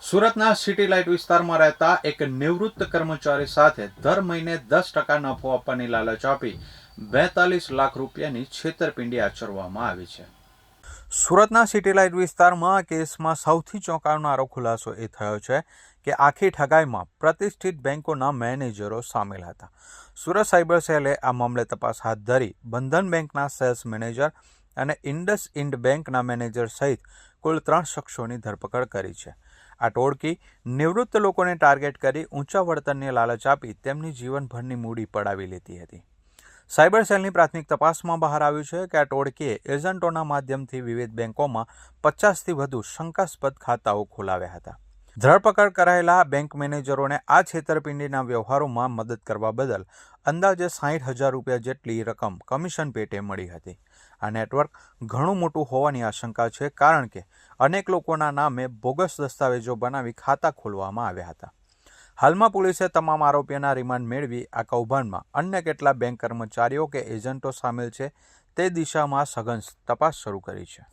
સુરતના city light વિસ્તારમાં રહેતા એક નિવૃત્ત કર્મચારી સાથે દર મહિને દસ ટકા નફો આપવાની લાલચ આપી બેતાલીસ લાખ રૂપિયાની છેતરપિંડી આચરવામાં આવી છે. સુરતના સિટી લાઇટ વિસ્તારમાં કેસમાં સૌથી ચોંકાવનારો ખુલાસો એ થયો છે કે આખી ઠગાઈમાં પ્રતિષ્ઠિત બેંકોના મેનેજરો સામેલ હતા. સુરત સાયબર સેલે આ મામલે તપાસ હાથ ધરી બંધન બેંકના સેલ્સ મેનેજર અને ઇન્ડસ ઇન્ડ બેંકના મેનેજર સહિત કુલ ત્રણ શખ્સોની ધરપકડ કરી છે. આ ટોળકી નિવૃત્ત લોકોને ટાર્ગેટ કરી ઊંચા વળતરની લાલચ આપી તેમની જીવનભરની મૂડી પડાવી લેતી હતી. સાયબર સેલની પ્રાથમિક તપાસમાં બહાર આવ્યું છે કે આ ટોળકીએ એજન્ટોના માધ્યમથી વિવિધ બેંકોમાં પચાસથી વધુ શંકાસ્પદ ખાતાઓ ખોલાવ્યા હતા. ધરપકડ કરાયેલા બેંક મેનેજરોને આ છેતરપિંડીના વ્યવહારોમાં મદદ કરવા બદલ અંદાજે સાહીઠ હજાર રૂપિયા જેટલી રકમ કમિશન પેટે મળી હતી. આ નેટવર્ક ઘણું મોટું હોવાની આશંકા છે કારણ કે અનેક લોકોના નામે બોગસ દસ્તાવેજો બનાવી ખાતા ખોલવામાં આવ્યા હતા. હાલમાં પોલીસે તમામ આરોપીઓના રિમાન્ડ મેળવી આ કૌભાંડમાં અન્ય કેટલા બેંક કર્મચારીઓ કે એજન્ટો સામેલ છે તે દિશામાં સઘન તપાસ શરૂ કરી છે.